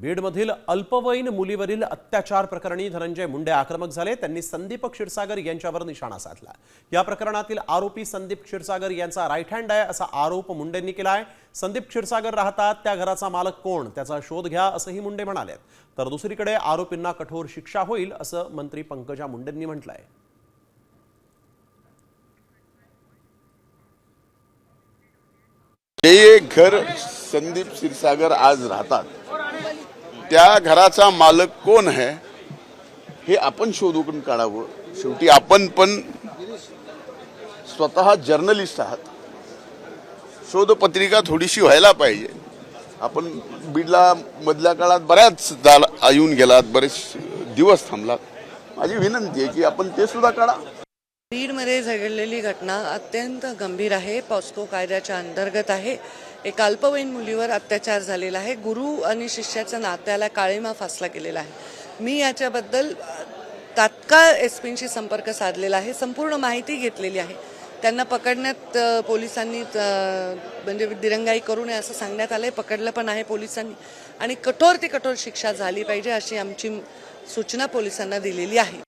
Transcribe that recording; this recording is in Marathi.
बीडमधील अल्पवयीन मुलीवरील अत्याचार प्रकरणी धनंजय मुंडे आक्रमक झाले. त्यांनी संदीप क्षीरसागर यांच्यावर निशाणा साधला. या प्रकरणातील आरोपी संदीप क्षीरसागर यांचा राईट हँड आहे असा आरोप मुंडेंनी केला आहे. संदीप क्षीरसागर राहतात त्या घराचा मालक कोण? त्याचा शोध घ्या असंही मुंडे म्हणाले तर दुसरीकडे आरोपींना कठोर शिक्षा होईल असं मंत्री पंकजा मुंडेंनी म्हटलंय. हे घर संदीप क्षीरसागर आज राहतात. त्या घराचा मालक कोण आहे हे आपण शोधून काढावं. शेवटी आपण पण स्वतः जर्नलिस्ट आहात. शोधपत्रिका थोडीशी व्हायला पाहिजे. आपण बीडला मधल्या काळात बऱ्याच झाला येऊन गेलात बरेच दिवस थांबलात. माझी विनंती आहे की आपण ते सुद्धा काढा. बीडमध्ये झगडलेली घटना अत्यंत गंभीर आहे. पॉस्को कायद्याच्या अंतर्गत आहे. एका अल्पवयीन मुलीवर अत्याचार झालेला आहे. गुरु आणि शिष्याच्या नात्याला काळीमा फासला गेलेला आहे. मी याच्याबद्दल तात्काळ एस पींशी संपर्क साधलेला आहे. संपूर्ण माहिती घेतलेली आहे. त्यांना पकडण्यात पोलिसांनी म्हणजे दिरंगाई करू नये असं सांगण्यात आलं आहे पकडलं पण आहे पोलिसांनी. आणि कठोर ते कठोर शिक्षा झाली पाहिजे अशी आमची सूचना पोलिसांना दिलेली आहे.